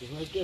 એમાં કે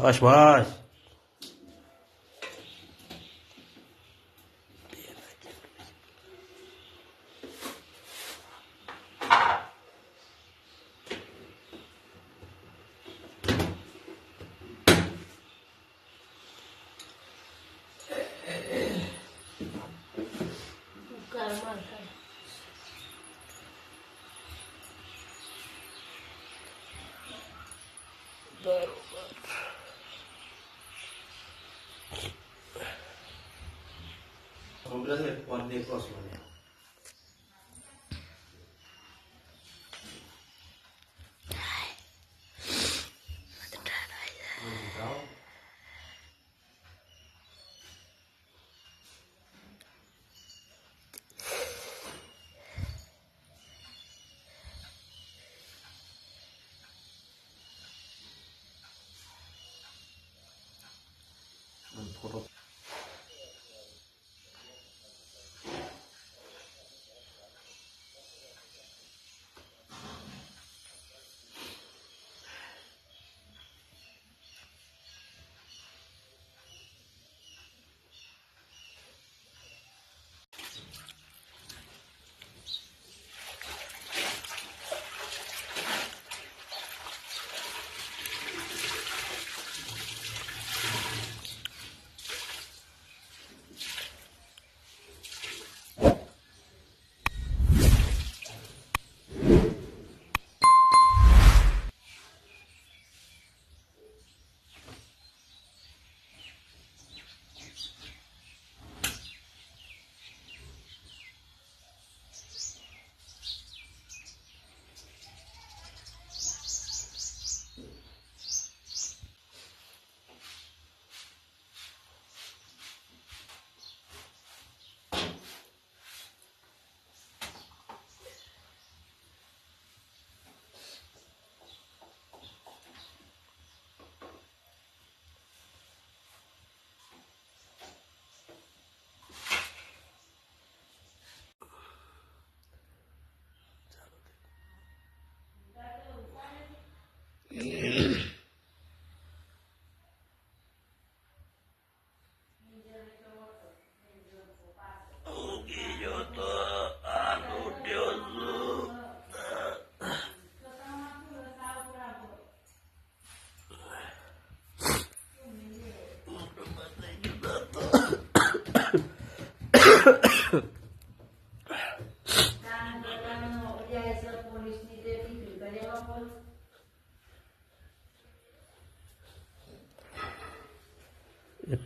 કરો બસ બસ plus 1. 보러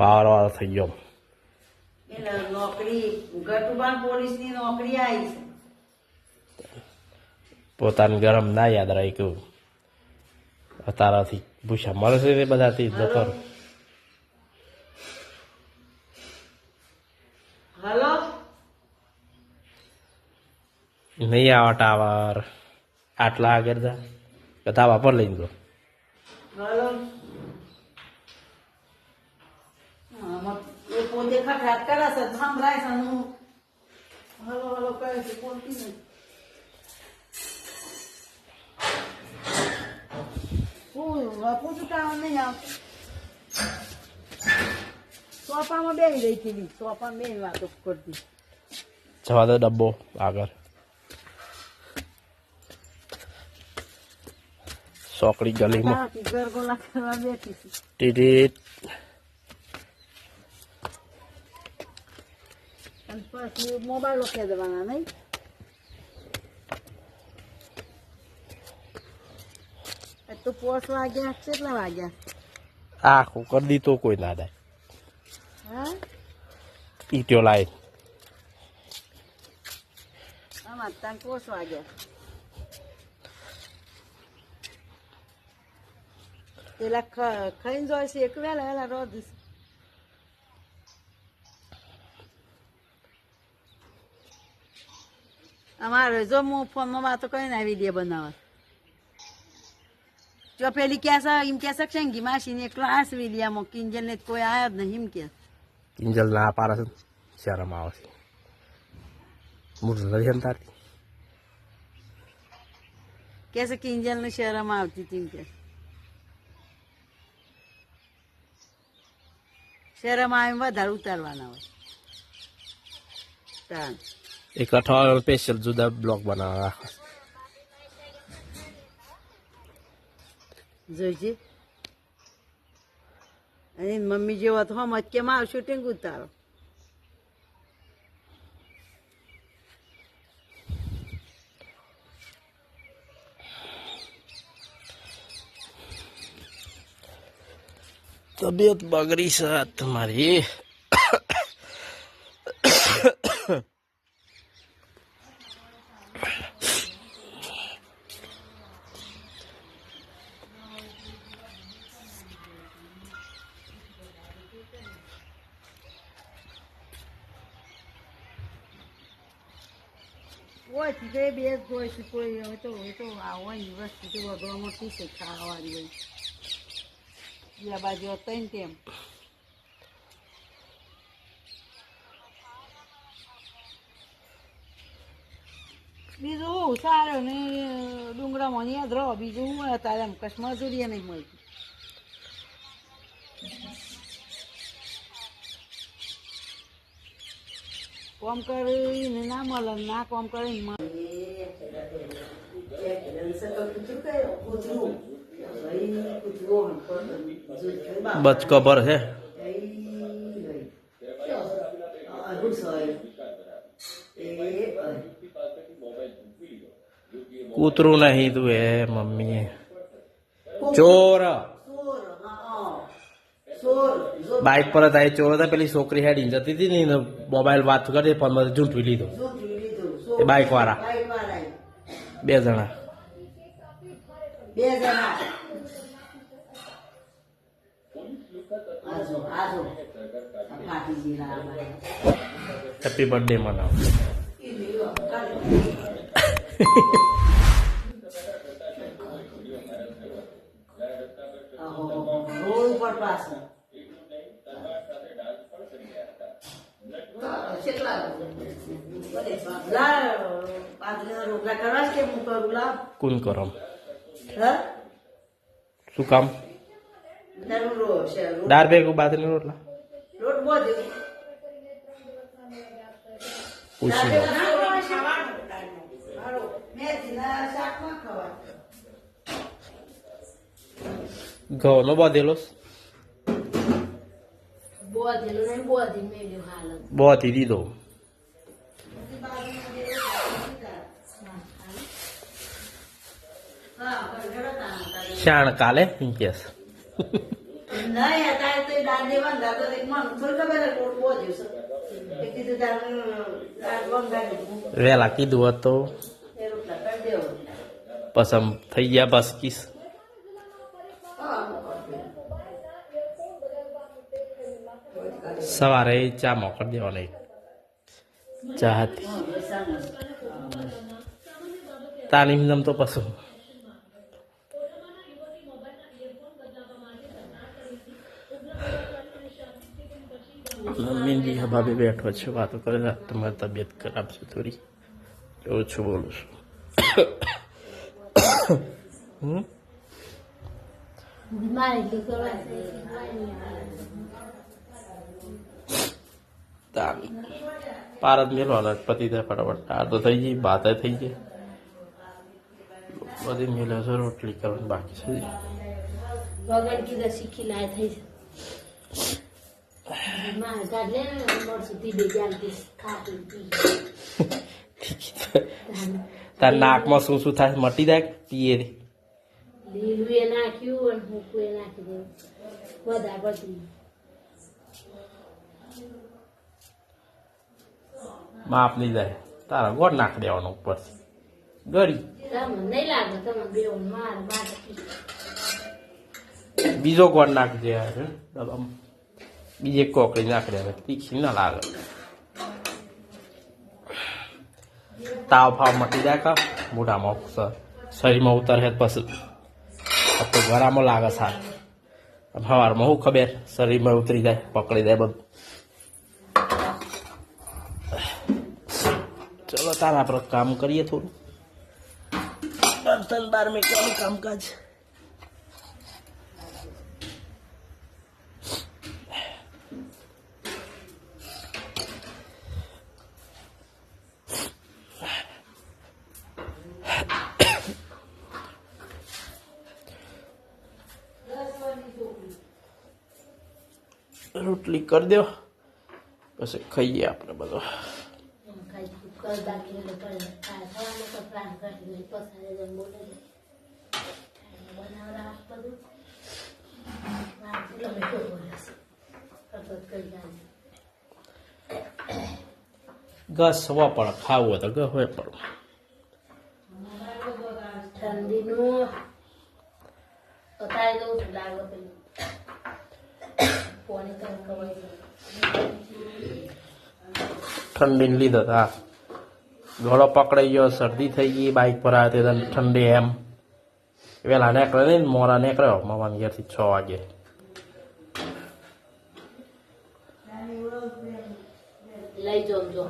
ઘરમાં એ પાવર વાળો થઈ ગયો. એટલે નોકરી ગટુબાન પોલીસની નોકરી આવી છે. પોતાનું ગરમ ના યાદ રાખ્યું. તારાથી પૂછા મળશે ને બધાથી દફર હલો? નહીં આવા ટાવર. આટલા આગળ જા. બધા વાપર લઈ ગયો હલો આમાં એ પોતે ખટરાટ કરે છે સંભળાય છે અને હું હલો હલો કહે છે બોલતી નથી હું પૂછું ટાવર નહીં આવતો સોફામાં બેસી રહી હતી સોફામાં બેસી વાતો કરતી જવા દો ડબ્બો આગળ સોકડી ગલીમાં બાકી ગરગોલા કરવા બેઠી છું ટીટીટ અને પછી મોબાઈલ ઓકે દેવાના નહીં. તો પોસ વાગ્યા કેટલા વાગ્યા? આખું કરી દીધું કોઈ ના હા? ઈટ્યો લાય. આમાં તાન પોસ વાગ્યા. પેલા ખાઈને જોઈશે છે એક વેલા વેલા રોજ અમારે જો હું ફોનમાં વાતો કરીને આવી દે બનાવવા જો પેલી ક્યાં છે એમ કે છે શંગી માસીને એકલો આ છે વિડીયામાં કિંજલ ને કોઈ આયા જ નહીં એમ કે. કિંજલ ના પાડે છે શરમ આવશે છે. લઈ તારી. કે છે કિંજલ ને શરમ આવતી હતી કે. શરમ આવે વધારે ઉતારવાના હોય. તાન. એક અઠવાડિયા સ્પેશિયલ જુદા બ્લોક બનાવવા. રાખો જોઈજી. અને મમ્મી જેવો તો હમ કેમ આવ શૂટિંગ ઉતારો. તબિયત બગડી છે તમારી કોઈ થી બે કોઈ કોઈ હવે તો હવે તો આવવાની વસ્તુ તો વગવા મોટી છે, ખાવાની હોય. બીજા બાજુ હતો ને તેમ. બીજું સારું ને, ડુંગળામાં યાદ રહો, બીજું હું અત્યારે એમ કશ મજૂરી નહીં મળતી. કોમ કરીને ના મળે ને ના કોમ કરીને મળે બચકો ભર છે કૂતરું નહીં તું એ મમ્મી ચોર બાઇક પર હતા એ ચોર હતા, પેલી છોકરી હેડી જતી હતી ને મોબાઈલ વાત કરી ફોનમાં ઝૂંટવી લીધો. એ બાઇક વાળા બે જણા. બે જણા હેપી બર્થડે કુન કરમ શું કામ દાર ભેગું બાદલી રોટલા પૂછી ઘઉંનો બાંધેલો બોધી મેલ્યું હાલ બાંધી દીધો લોટ કાલે યસ વેલા કીધું હોત. પસંદ થઈ ગયા બસ કિસ સવારે ચા મોકલી દેવાની. ચા હતી તાલીમ તો પશુ ભાભી બેઠો છે વાતો કરે. તમારી તબિયત ખરાબ છે થોડી. એવું છું બોલું છું. પારદ મેળવાનો પતિ થાય ફટાફટ. આ તો થઈ ગઈ ભાત થઈ ગઈ. બધી મેલે છે રોટલી કરવાની બાકી છે. વગર કીધા શીખી લાય થઈ છે તાર નાકમાં શું શું થાય મટી જાય પીએ લીલું એ નાખ્યું અને એ નાખી માપ લઈ જાય તારા ગોળ નાખ દેવાનો ઉપર. ગળી. નહીં લાગે તમે બે માર માર. બીજો ગોળ યાર, ડબ્બામાં બીજી કોકડી નાખડે હવે તીખી ના લાગે. તાવ ફાવ મટી જાય કા? મોઢામાં શરીરમાં ઉતરે છે પછી. તો ગળામાં લાગે સાર. સવારમાં શું ખબર? શરીરમાં ઉતરી જાય, પકડી જાય બધું. ચલો તારા આપણે કામ કરીએ થોડું. દસ બાર મિનિટ કામકાજ રોટલી કરી દો પછી ખાઈએ આપણે બધો ખાઈ કુકર બાકી એટલે પડે ખાવાનું તો પ્લાન કરી દે પસારે જઈને બોલે દે બનાવડા બધું ના પેલો બેઠો દો છે ખાઈએ કરી બધો. ઘાસ હવા પણ ખાવું તો ઘર હોય પણ. ઠંડીનું અત્યારે તો ઓછું લાગે પેલું પોણી તો ખવાય છે ઠંડીને લીધો હતા હા. ગળો પકડાઈ ગયો શરદી થઈ ગઈ બાઇક પર આવ્યો તે ઠંડી એમ. વહેલા નીકળે નહીં મોરા નીકળ્યો મામાની ઘેરથી છ વાગે. લઈ જાઉં જો.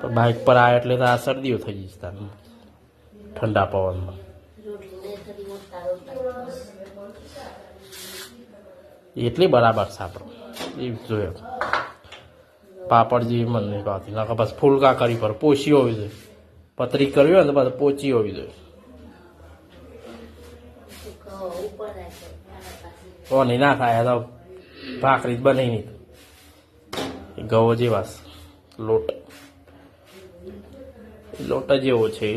તો બાઇક પર આવે એટલે તો આ શરદીઓ થઈ જશે તાર. ઠંડા પવનમાં. એટલી બરાબર આપણો એ જોયો. પાપડ જેવી મને ભાવતી. નાખો બસ ફૂલકા કરી પર પોચી હોવી જોઈએ. પતરી કરવી હોય ને બસ પોચી હોવી જોઈએ. તો નહીં ના થાય. તો ભાખરી જ બની નહીં. ગવો જેવા લોટ. લોટ જેવો છે.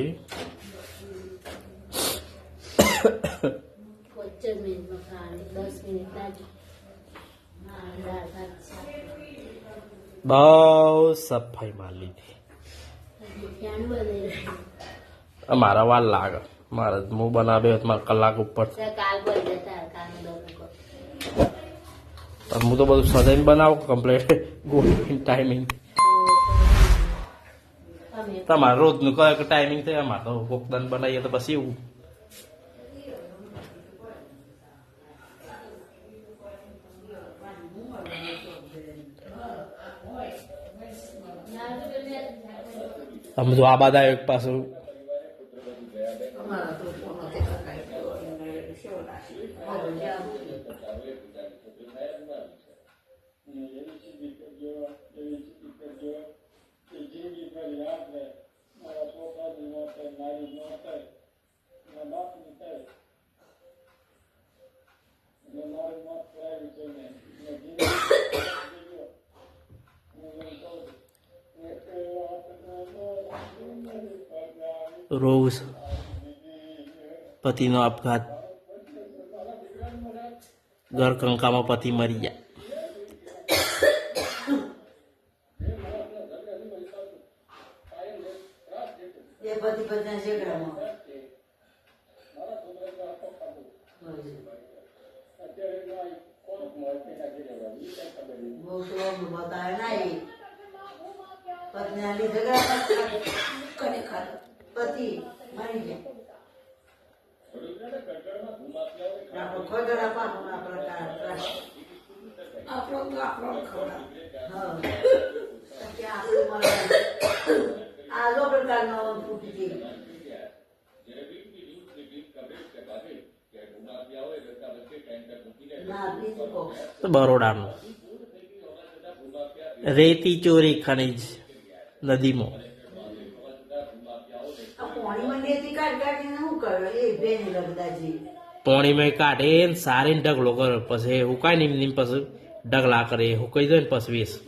બહુ સફાઈ માર લીધી. મારા વાર લાગે. મારે હું બનાવ્યો મારે કલાક ઉપર. હું તો બધું સજાઈને બનાવો કમ્પ્લીટ ગોલ્ડ ટાઈમિંગ તમારે રોજનું કયો ટાઈમિંગ થાય અમારે તો કોકદાન બનાવીએ તો પછી એવું બધું આ બાદ એક પાછું પતિનો આપઘાત ગરકંકામાં પતિ મરી ગયા એ બધી બધા ઝઘડામાં બહુ તો બતાવે નહીં પત્ની આલી ઝઘડા કરે ખર પતિ મરી જાય આપણો ખોજર આપવાનો આપણો કા- આપણો તો આપણો ખવડાવ. હા. કે આપણે મળે. આ જો પ્રકારનો કહો તો બરોડાનું. રેતી ચોરી ખનીજ નદીમાં. આ પાણીમાં નેતી કાઢ ને ઢગલો કરે. પછી હુકાય ને એમ પછી ઢગલા કરે. હુકાઈ જાય ને પછી વીસ.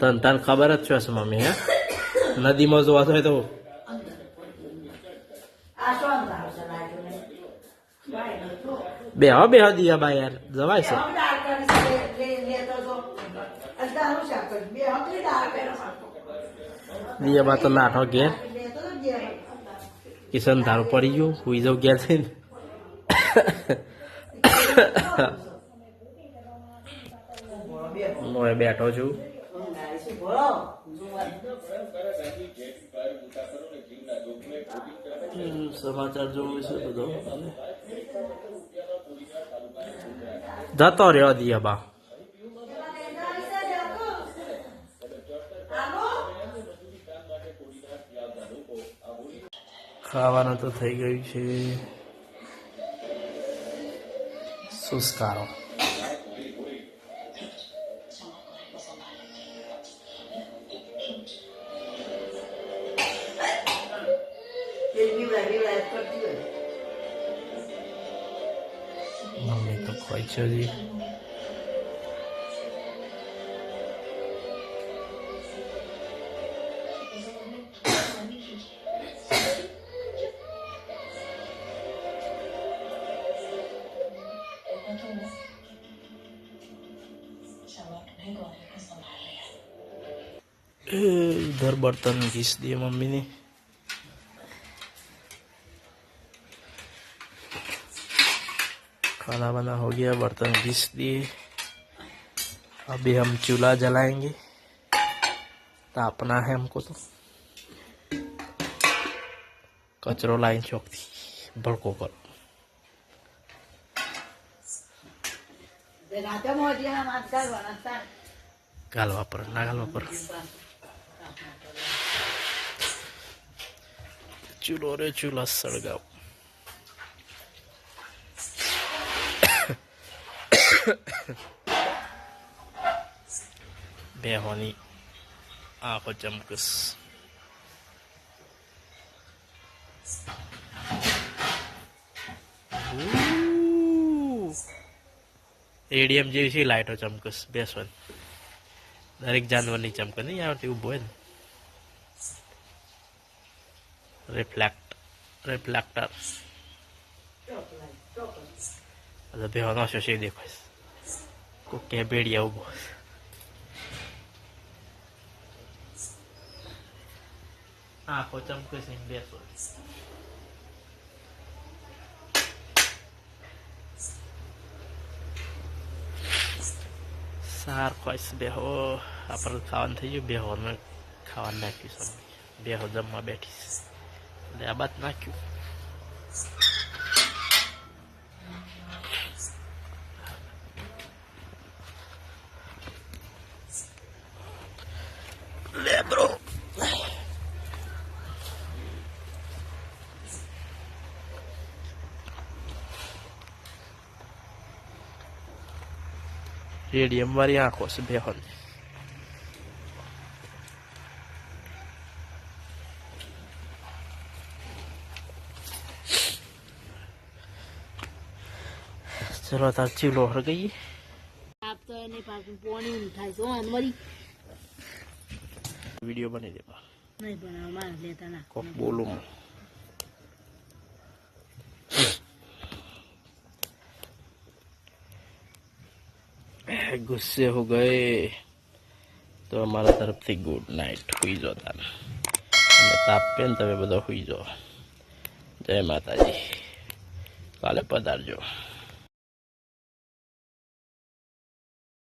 તને તને ખબર જ છે મમ્મી હે? નદીમાં જોવા હોય તો ને. બે હા બે હા દિયા બા યાર જવાય છે. દિયા બા તો નાઠો ઘેર કિશન તારું પડી ગયું હુઈ જાઉં ઘેર છે હું હવે બેઠો છું ઊંઘાય છે, બોલો. જોવા. હમ, સમાચાર જોવું છે બધો જતો રહ્યો દિયા બા ખાવાનું તો થઈ ગયું છે. સુસ્કારો Ini adalah barang yang saya ingin. Ini. खाना बना हो गया बर्तन घिस दिए अभी हम चूल्हा जलाएंगे तापना है हमको तो कचरो लाइन चौक थी बड़को कर घाल वापर ना घाल वापर चूलो रे चूल्हा सड़गा બેહોની આંખો ચમકસ એડીએમ જેવી છે લાઈટો ચમકસ બેસવાની. દરેક જાનવરની ચમક નહીં આવતી ઊભો હોય ને. રિફ્લેક્ટ રિફ્લેક્ટર ભેવાનો શશી દેખાય. કોઈ કે બેડિયા ઊભો આંખો ચમકે છે બેસો. સાર ખોઈશ બેહો. આપણે ખાવાનું થઈ ગયું. બેહો મેં ખાવાનું નાખ્યું બે બેહો જમવા બેઠીશ એટલે આ બાદ નાખ્યું. રેડિયમ વાળી આંખો છે બેહોની ચલો તાર ચીલો હરગઈ આપ તો એને પાછું પોણી છે. વીડિયો બની દેવા. નહીં બનાવ મારે લેતા ના. કોક બોલું ગુસ્સે હો ગયે તો અમારા તરફથી ગુડ નાઇટ હુઈ જો તમે અને તાપ ને તમે બધા હુઈ જાઓ જય માતાજી કાલે પધારજો